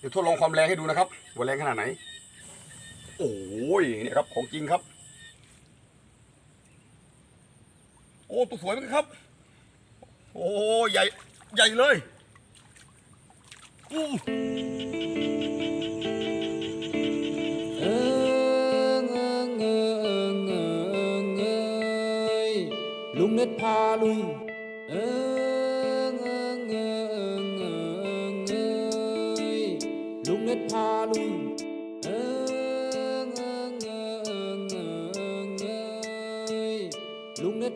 เดี๋ยวทดลองความแรงให้ดูนะครับว่าแรงขนาดไหน โอ้ยเนี่ยครับของจริงครับ โอ้ตัวสวยมือนกันครับ โอ้ใหญ่ใหญ่เลยอู้ยลุงเน็ตพาลุย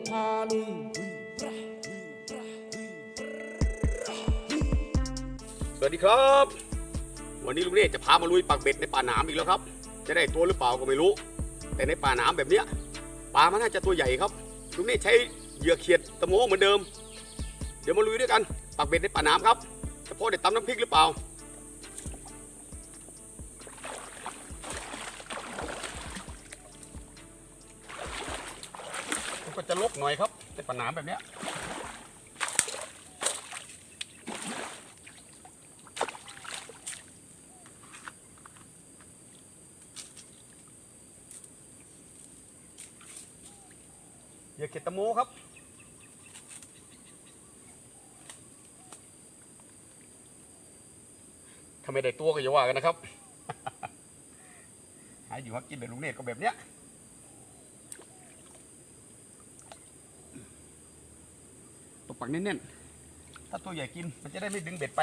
งเน็ตพาลุยสวัสดีครับ วันนี้ลุงเนธจะพามาลุยปักเบ็ดในป่าหนามอีกแล้วครับ จะได้ตัวหรือเปล่าก็ไม่รู้ แต่ในป่าหนามแบบเนี้ยปลามันน่าจะตัวใหญ่ครับลุงเนธใช้เหยื่อเขียดตะโมเหมือนเดิม เดี๋ยวมาลุยด้วยกันปักเบ็ดในป่าหนามครับจะพอได้ตำน้ำพริกหรือเปล่า จะลกหน่อยครับในป่าหาแบบเนี้ยอย่าเข็ดตะโมครับถ้าไม่ได้ตัวก็อย่าว่ากันนะครับ หาอยู่หากินแบบลุงเนตก็แบบเนี้ย ปักแน่นๆ ถ้าตัวใหญ่กินมันจะได้ไม่ดึงเบ็ดไป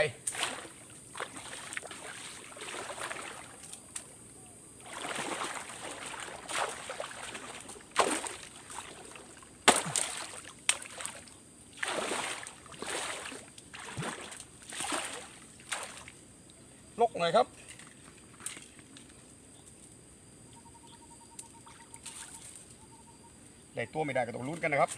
ลกหน่อยครับได้ตัวไม่ได้ก็ต้องลุ้นกันนะครับ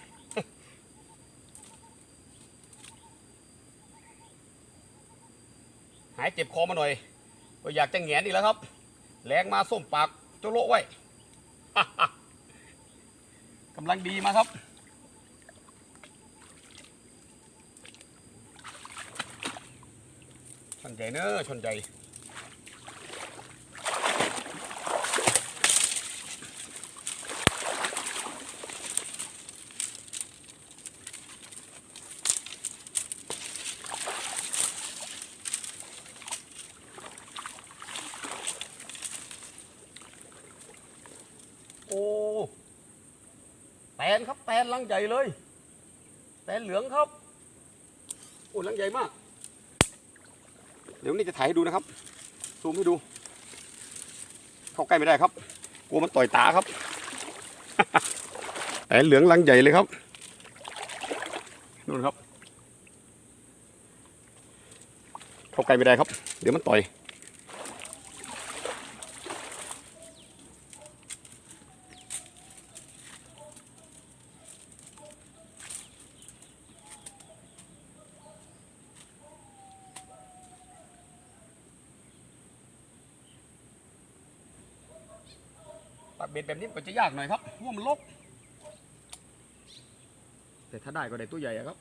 ายเจ็บคอมาหน่อยก็อยากจะแหงนอีกแล้วครับ แรงมาส้มปากโจโลไว้กำลังดีมาครับ ชนใจเนอะชนใจ แตนลังใหญ่เลย แตนเหลืองครับโอ้ลังใหญ่มาก เดี๋ยวนี้จะถ่ายให้ดูนะครับ ซูมให้ดู เข้าใกล้ไม่ได้ครับ กลัวมันต่อยตาครับแอนเหลืองลังใหญ่เลยครับนู่นครับ เข้าใกล้ไม่ได้ครับ เดี๋ยวมันต่อย ปักเบ็ดแบบ นี้มันก็จะยากหน่อยครับเพราะว่ามันลกแต่ถ้าได้ก็ได้ตัวใหญ่ครับ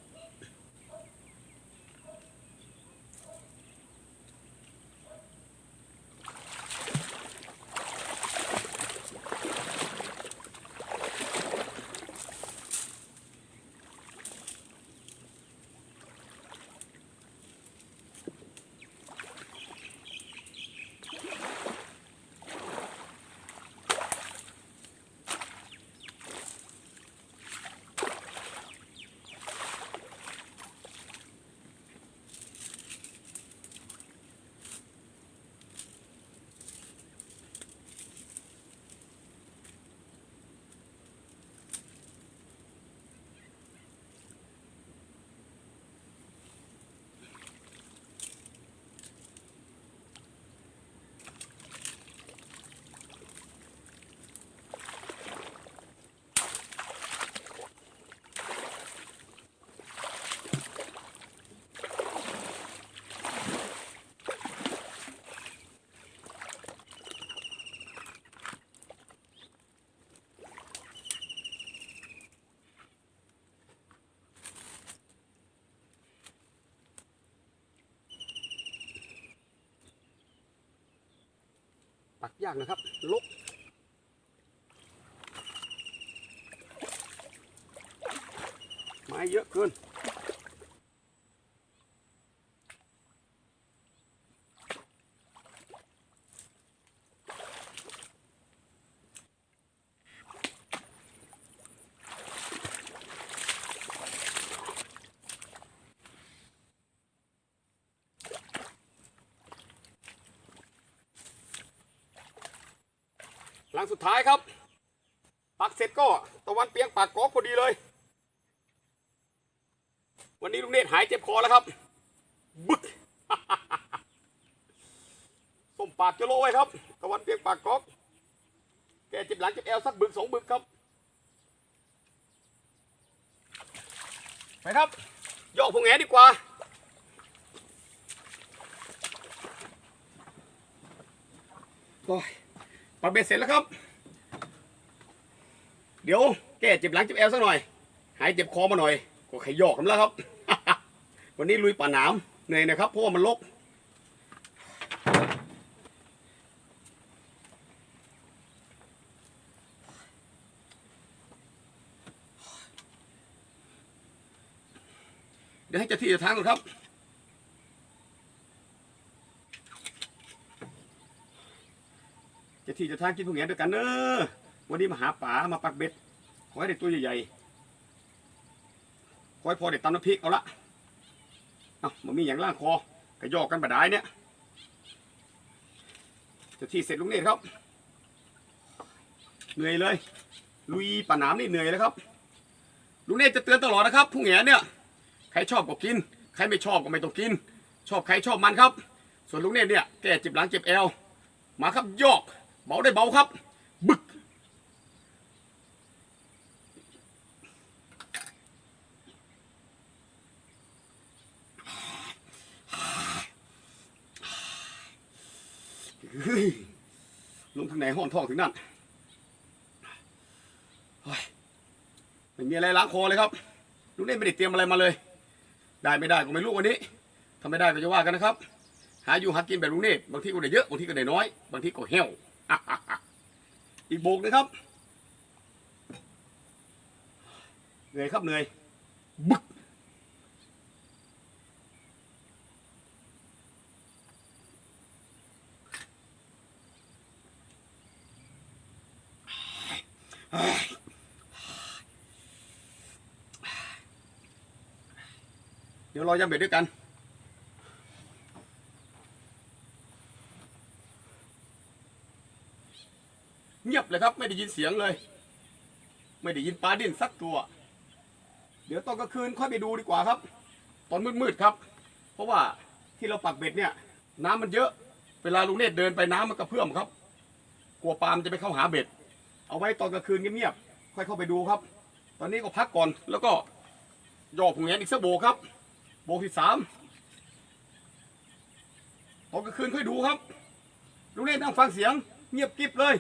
ปักยากนะครับลกไม้เยอะเกิน ท้ายครับ ปักเสร็จก็ตะวันเปียงปากกอกพอดีเลย วันนี้ลุงเนตรหายเจ็บคอแล้วครับ บึกส้มปากจะโลไว้ครับ ตะวันเปียงปากกอกแกเจ็บหลังเจ็บแอวสักบึกสองบึกครับ ไปครับยอกพงแหดีกว่าโอ้ยปักเบ็ดเสร็จแล้วครับ เดี๋ยวแก้เจ็บหลังเจ็บแอวสักหน่อย หายเจ็บคอมาหน่อย ก็ขยอกกันแล้วครับ วันนี้ลุยป่าหนามเหนื่อยนะครับเพราะว่ามันลกเดี๋ยวให้เจ้าที่เจะทางก่อนครับเจะที่เจะทางกินพวกแหนด้วยกันเนอะ วันนี้มาหาป่ามาปักเบ็ด ขอให้ได้ตัวใหญ่ๆ ขอให้พอได้ตำน้ำพริกเอาละเอามันมีอย่างล่างคอกระยอกกันบาดายเนี่ยจะที่เสร็จลุงเนตรครับ เหนื่อยเลย ลุยป่าหนามนี่เหนื่อยแล้วครับ ลุงเนตรจะเตือนตลอดนะครับ ผู้แหนเนี่ย ใครชอบก็กิน ใครไม่ชอบก็ไม่ต้องกิน ชอบใครชอบมันครับ ส่วนลุงเนตรเนี่ยแก้เจ็บหลังเจ็บแอว มาครับยอกเบาได้เบาครับ เฮ้ยลงทางไหนห้อนทองถึงนั่นเฮ้ยไม่มีอะไรล้างคอเลยครับลุงเน่ไม่ได้เตรียมอะไรมาเลย ได้ไม่ได้ก็ไม่รู้วันนี้ถ้าไม่ได้ก็จะว่ากันนะครับ หาอยู่หากินแบบลุงเน่บางทีก็ได้เยอะบางทีก็ได้น้อย บางทีก็เหี่ยวอีกโบกนะครับเหนื่อยครับเหนื่อยบึก เดี๋ ยวรอยำเบ็ดด้วยกัน เงียบเลยครับ ไม่ได้ยินเสียงเลย ไม่ได้ยินปลาดิ้นสักตัว เดี๋ยวตอนกลางคืนค่อยไปดูดีกว่าครับ ตอนมืดๆครับ เพราะว่าที่เราปักเบ็ดเนี่ย น้ำมันเยอะ เวลาลุงเนตรเดินไปน้ำมันกระเพื่อมครับ กลัวปลามนจะไปเข้าหาเบ็ด เอาไว้ตอนกลางคืนเงียบๆค่อยเข้าไปดูครับ ตอนนี้ก็พักก่อนแล้วก็ยอกผงแหนอีกสักโบครับ โบกที่สามตอนกลางคืนค่อยดูครับลุงเนตรนั่งฟังเสียง เงียบกริบเลย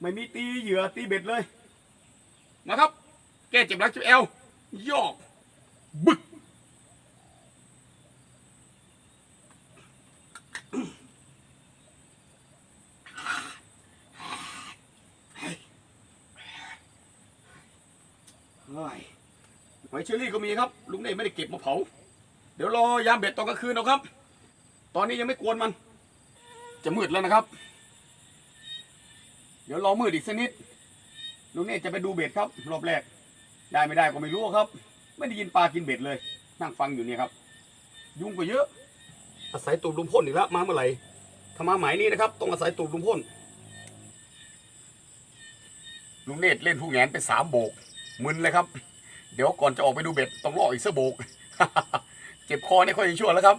ไม่มีตีเหยื่อตีเบ็ดเลยมาครับ แก้เจ็บหลังเจ็บแอวย่อก บึกเฮ้ยหอยเชอรี่ก็มีครับ ลุงเน่ไม่ได้เก็บมาเผา ดี๋ยวรอยามเบ็ดตอนกลางคืนเอาครับ ตอนนี้ยังไม่กวนมัน จะมืดแล้วนะครับ เดี๋ยวรอมืดอีกสักนิดลุงเน่จะไปดูเบ็ดครับ รอบแรก ได้ไม่ได้ก็ไม่รู้ครับ ไม่ได้ยินปลากินเบ็ดเลย นั่งฟังอยู่เนี่ยครับ ยุ่งก็เยอะ อาศัยตูดลุมพ่นอีกแล้วมาเมื่อไหร่ถ้ามาหมายนี้นะครับต้องอาศัยตูดลุมพ่นลุงเนตรเล่นผู้แงนไปสามโบกมึนเลยครับ เดี๋ยวก่อนจะออกไปดูเบ็ดต้องล่ออีกสักโบก เจ็บคอนี่ค่อยชั่วแล้วครับ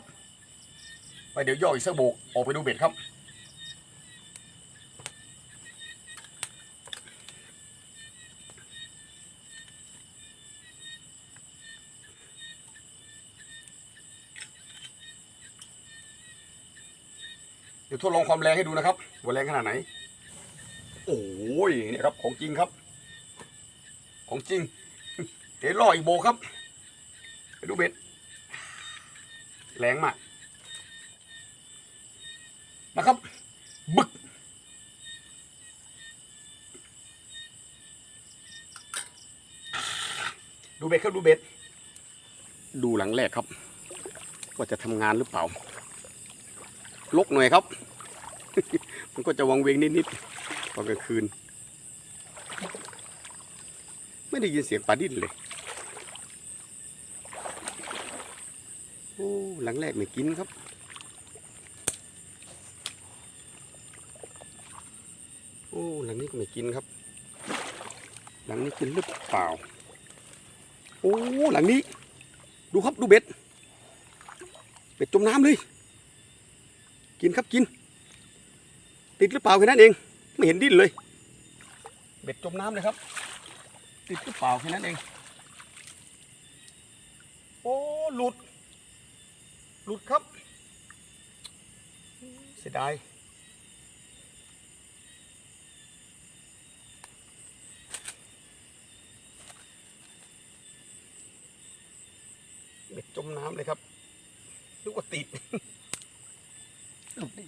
ไปเดี๋ยวย่ออีกสักโบกออกไปดูเบ็ดครับ เดี๋ยวทดลองความแรงให้ดูนะครับว่าแรงขนาดไหน โอ้ยเนี่ยครับของจริงครับ ของจริง เดี๋ยวล่ออีกโบครับ ไปดูเบ็ด แรงมากนะครับ บึก ดูเบ็ดครับดูเบ็ดดูหลังแรกครับ ว่าจะทำงานหรือเปล่า ลกหน่อยครับ มันก็จะวังเวงนิดๆตอนกลางคืน ไม่ได้ยินเสียงปลาดิ้นเลย หลังแรกไม่กินครับ โอ้หลังนี้ก็ไม่กินครับ หลังนี้กินหรือเปล่า โอ้หลังนี้ ดูครับดูเบ็ด เบ็ดจมน้ำเลย กินครับกิน ติดหรือเปล่าแค่นั้นเอง ไม่เห็นดิ้นเลย เบ็ดจมน้ำเลยครับ ติดหรือเปล่าแค่นั้นเอง โอ้หลุด ลุดครับเสียดายเบ็ดจมน้ำเลยครับนึกว่าติดหลุดดิ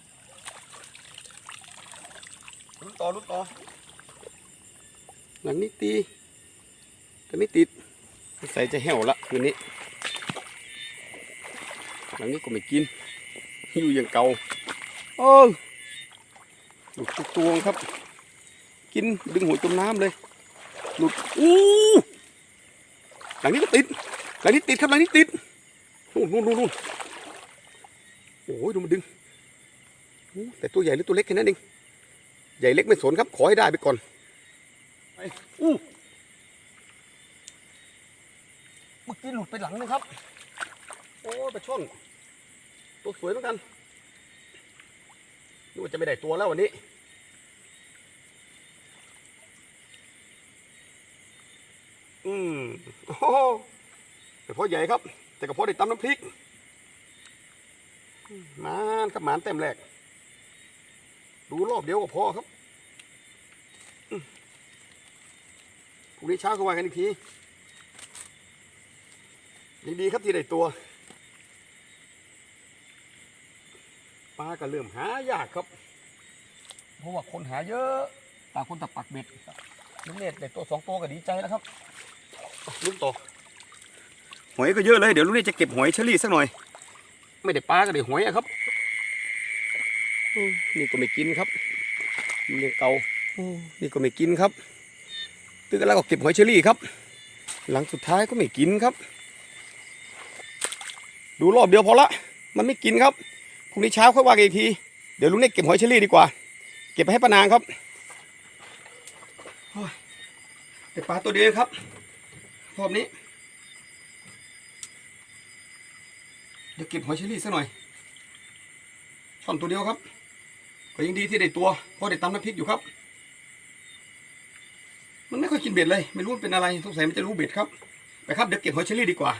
ลุ้นต่อลุ้นต่อ หลังนี้ตีแต่ไม่ติดใส่จะแห้วละคืนนี้ หลังนี้ก็ไม่กิน อยู่อย่างเก่าโอ้ยหลุดทุกตัวครับ กินดึงหัวจมน้ำเลย หลุดอู้หลังนี้ก็ติด หลังนี้ติดครับหลังนี้ติดนู่นนู่นนู่นนู่นโอ้ยดูมันดึงโอ้แต่ตัวใหญ่หรือตัวเล็กแค่นั้นเองใหญ่เล็กไม่สนครับ ขอให้ได้ไปก่อนไปอู้เมื่อกี้หลุดไปหลังนะครับ โอ้ยปลาช่อน ตัวสวยเหมือนกันนึกว่าจะไม่ได้ตัวแล้ววันนี้ อืมโอ้โหกระเพาะใหญ่ครับ แต่กระเพาะได้ตำน้ำพริกมหมานครับหมานเต็มแรกดูรอบเดียวก็พอครับพรุ่งนี้เช้าก็ว่ากันอีกทียังดีครับที่ได้ตัว ลาก็เริ่มหายากครับ เพราะว่าคนหาเยอะต่างคนต่างปักเบ็ดลุงเนตรได้ตัวสองตัวก็ดีใจแล้วครับลุงต่อหอยก็เยอะเลยเดี๋ยวลุงเนตรจะเก็บหอยเชอรี่สักหน่อย ไม่ได้ปลาก็ได้หอยอะครับอืมนี่ก็ไม่กินครับนี่ยังเก่าอืมนี่ก็ไม่กินครับตึกแล้วก็เก็บหอยเชอรี่ครับ หลังสุดท้ายก็ไม่กินครับ ดูรอบเดียวพอละ มันไม่กินครับ พรุ่งนี้เช้าค่อยว่ากันอีกที เดี๋ยวลุงเน็กเก็บหอยเชอรี่ดีกว่า เก็บไปให้ป้านางครับโอ้ยแต่ปลาตัวเดียวครับรอบนี้ เดี๋ยวเก็บหอยเชอรี่สักหน่อยช่อนตัวเดียวครับ ก็ยังดีที่ได้ตัว เพราะได้ตำน้ำพริกอยู่ครับ มันไม่ค่อยกินเบ็ดเลย ไม่รู้มันเป็นอะไร สงสัยมันจะรู้เบ็ดครับ ไปครับ เดี๋ยวเก็บหอยเชอรี่ดีกว่า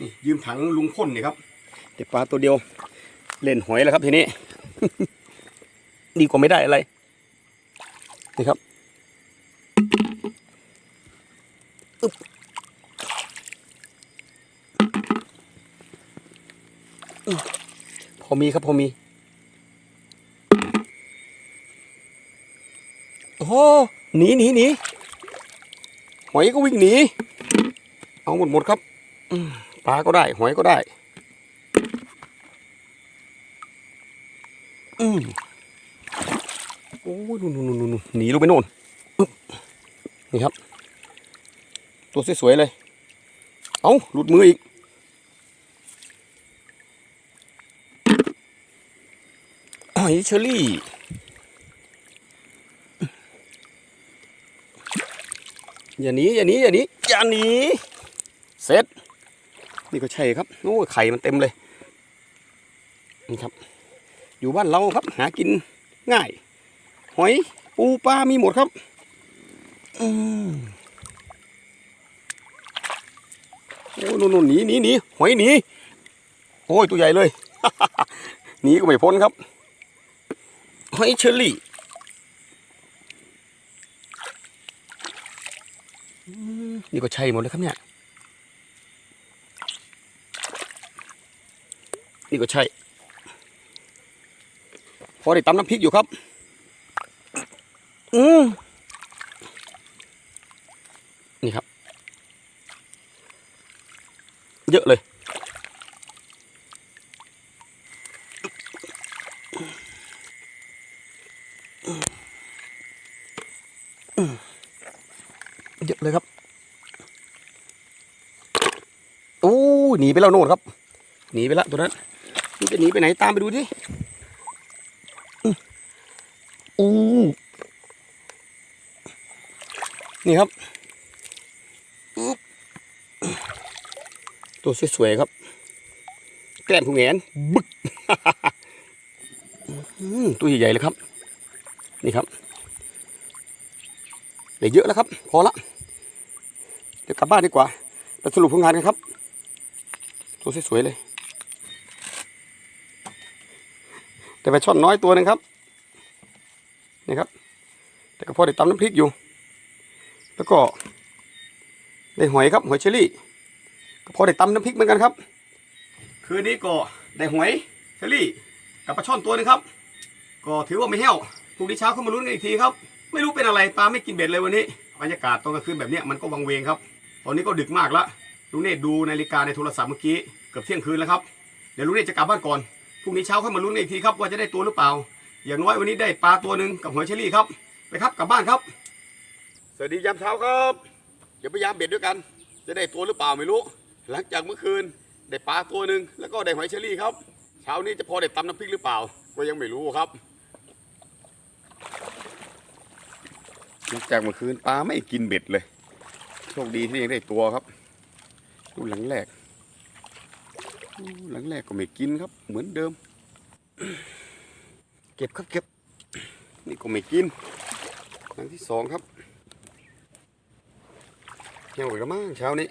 นี่ยืมถังลุงพ่นนี่ครับเด็กปลาตัวเดียว เล่นหอยแล้วครับทีนี้ ดีกว่าไม่ได้อะไรนี่ครับอึบพอมีครับพอมี โอ้หหนีหนีหนีหอยก็วิ่งหนี เอาหมดหมดครับ อืม ปลาก็ได้ หอยก็ได้ อืมโอ้ยนู่นนู่นนู่นนู่นหนีลงไปโน่นนี่ครับ ตัวสวยๆเลย เอาหลุดมืออีก หอยเชอรี่อย่าหนีอย่าหนีอย่าหนีอย่าหนีเสร็จ นี่ก็ใช่ครับโอ้ไข่มันเต็มเลยนี่ครับ อยู่บ้านเราครับ หากินง่าย หอยปูปลามีหมดครับ อืมโอ้นู่นนู่นหนีหนีหนีหอยหนีโอ้ยตัวใหญ่เลยหนีก็ไม่พ้นครับหอยเชอรี่นี่ก็ใช่หมดเลยครับเนี่ย นี่ก็ใช่ พอได้ตำน้ำพริกอยู่ครับ อืมนี่ครับ เยอะเลยเยอะเลยครับโอ้หนีไปแล้วโน่นครับ หนีไปแล้วตัวนั้น มันจะหนีไปไหนตามไปดูดิอื้ออู้นี่ครับอุ๊บตัวสวยๆครับ แกล้มผู้แงนบึกอื้อตัวใหญ่ๆเลยครับ นี่ครับได้เยอะแล้วครับ พอละ เดี๋ยวกลับบ้านดีกว่าไปสรุปผลงานกันครับ ตัวสวยๆเลย แต่ไปช่อนน้อยตัวหนึงครับนี่ครับ แต่ก็พอได้ตำน้ำพริกอยู่ แล้วก็ได้หอยครับหอยเชอรี่ ก็พอได้ตำน้ำพริกเหมือนกันครับ คืนนี้ก็ได้หอยเชอรี่กับปลาช่อนตัวหนึงครับ ก็ถือว่าไม่แห้วพรุ่งนี้เช้าเข้ามาลุ้นกันอีกทีครับ ไม่รู้เป็นอะไรปลาไม่กินเบ็ดเลยวันนี้บรรยากาศตอนกลางคืนแบบนี้มันก็วังเวงครับ ตอนนี้ก็ดึกมากแล้วลุงเนตดูนาฬิกาในโทรศัพท์เมื่อกี้เกือบเที่ยงคืนแล้วครับ เดี๋ยวลุงเนตจะกลับบ้านก่อน พรุ่งนี้เช้าค่อยมาลุ้นอีกทีครับว่าจะได้ตัวหรือเปล่า อย่างน้อยวันนี้ได้ปลาตัวหนึ่งกับหอยเชอรี่ครับ ไปครับกลับบ้านครับ สวัสดียามเช้าครับเดี๋ยวพยายามเบ็ดด้วยกัน จะได้ตัวหรือเปล่าไม่รู้ หลังจากเมื่อคืนได้ปลาตัวหนึ่งแล้วก็ได้หอยเชอรี่ครับ เช้านี้จะพอได้ตำน้ำพริกหรือเปล่า ก็ยังไม่รู้ครับหลังจากเมื่อคืนปลาไม่กินเบ็ดเลย โชคดีที่ยังได้ตัวครับ ดูหลังแรก หลังแรกก็ไม่กินครับ เหมือนเดิม เก็บครับเก็บ นี่ก็ไม่กิน หลังที่สองครับเหี่ยวอีกแล้วมั้งเช้านี้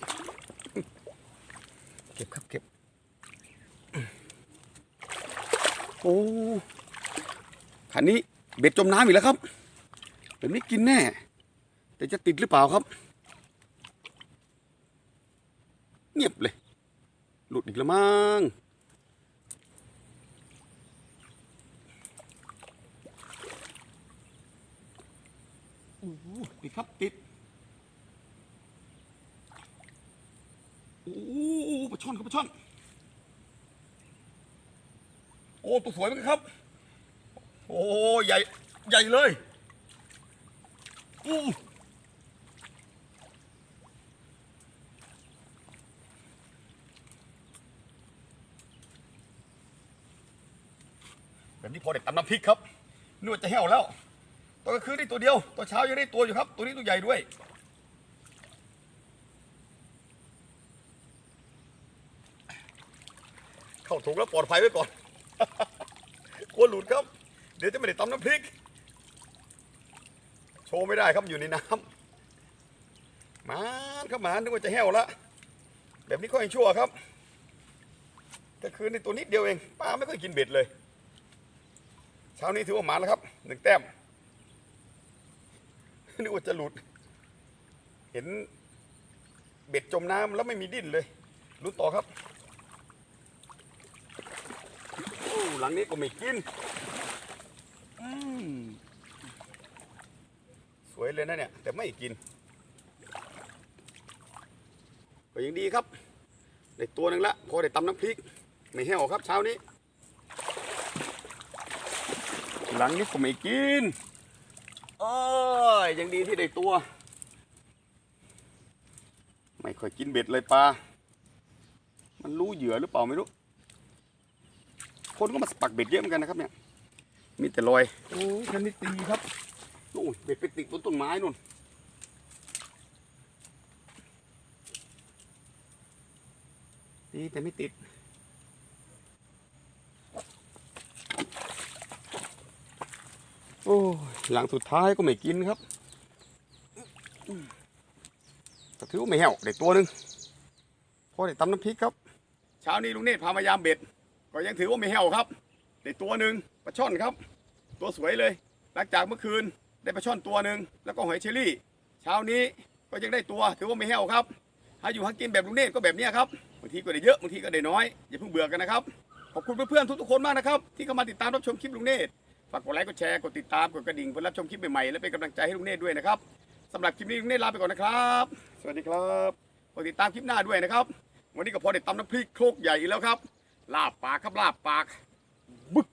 เก็บครับเก็บ โอ้ขันนี้เบ็ดจมน้ำอีกแล้วครับแบบนี้กินแน่ แต่จะติดหรือเปล่าครับ เงียบเลย ห ลุดอีกแล้วมั้งโอ้ติดครับติดโอ้ปลาช่อนครับปลาช่อน โอ้ตัวสวยมือนกันครับ โอ้ใหญ่ ใหญ่เลยอู้ แบบนี้พอเด็กตำน้ำพริกครับนวดจะแห้วแล้วตอนกลางคืนได้ตัวเดียวตอนเช้ายังได้ตัวอยู่ครับ ตัวนี้ตัวใหญ่ด้วยเข้าถุงแล้วปลอดภัยไว้ก่อนกลัวหลุดครับ เดี๋ยวจะไม่ได้ตำน้ำพริก โชว์ไม่ได้ครับอยู่ในน้ำมานครับมานนึกว่าจะแห้วละแบบนี้ก็ยังชั่วครับแต่คืนในตัวนิดเดียวเองป้าไม่ค่อยกินเบ็ดเลย เช้านี้ถือว่าหมาแล้วครับหนึ่งแต้มนึกว่าจะหลุด เห็นเบ็ดจมน้ำแล้วไม่มีดิ้นเลยลุ้นต่อครับโอ้หลังนี้ก็ไม่กินสวยเลยนะเนี่ย แต่ไม่กินก็ยังดีครับ ได้ตัวนึงละ พอได้ตำน้ำพริก ไม่แห้วครับเช้านี้ หลังนี้ก็ไม่กินเอ้ยยังดีที่ได้ตัว ไม่ค่อยกินเบ็ดเลยปลา มันรู้เหยื่อหรือเปล่าไม่รู้ คนก็มาปักเบ็ดเยอะเหมือนกันนะครับเนี่ย มีแต่รอย โอ้ยคันนี้ตีครับโอ้ยเบ็ดไปติดบนต้นไม้นู่นตีแต่ไม่ติด โอ้หลังสุดท้ายก็ไม่กินครับแต่ถือว่าไม่แห้วได้ตัวหนึ่งพอได้ตำน้ำพริกครับ เช้านี้ลุงเนตรพามายามเบ็ด ก็ยังถือว่าไม่แห้วครับ ได้ตัวหนึ่งปลาช่อนครับ ตัวสวยเลย หลังจากเมื่อคืนได้ปลาช่อนตัวหนึ่งแล้วก็หอยเชอรี่ เช้านี้ก็ยังได้ตัวถือว่าไม่แห้วครับหาอยู่หากินแบบลุงเนตรก็แบบนี้ครับบางทีก็ได้เยอะบางทีก็ได้น้อยอย่าเพิ่งเบื่อกันนะครับขอบคุณเพื่อนๆทุกๆคนมากนะครับ ที่เข้ามาติดตามรับชมคลิปลุงเนตร ฝากกดไลค์กดแชร์กดติดตามกดกระดิ่งเพื่อรับชมคลิปใหม่ๆและเป็นกำลังใจให้ลุงเนตรด้วยนะครับสำหรับคลิปนี้ลุงเนตรลาไปก่อนนะครับ สวัสดีครับกดติดตามคลิปหน้าด้วยนะครับ วันนี้ก็พอได้ตำน้ำพริกโครกใหญ่อีกแล้วครับ ลาบปากครับลาบปากบึก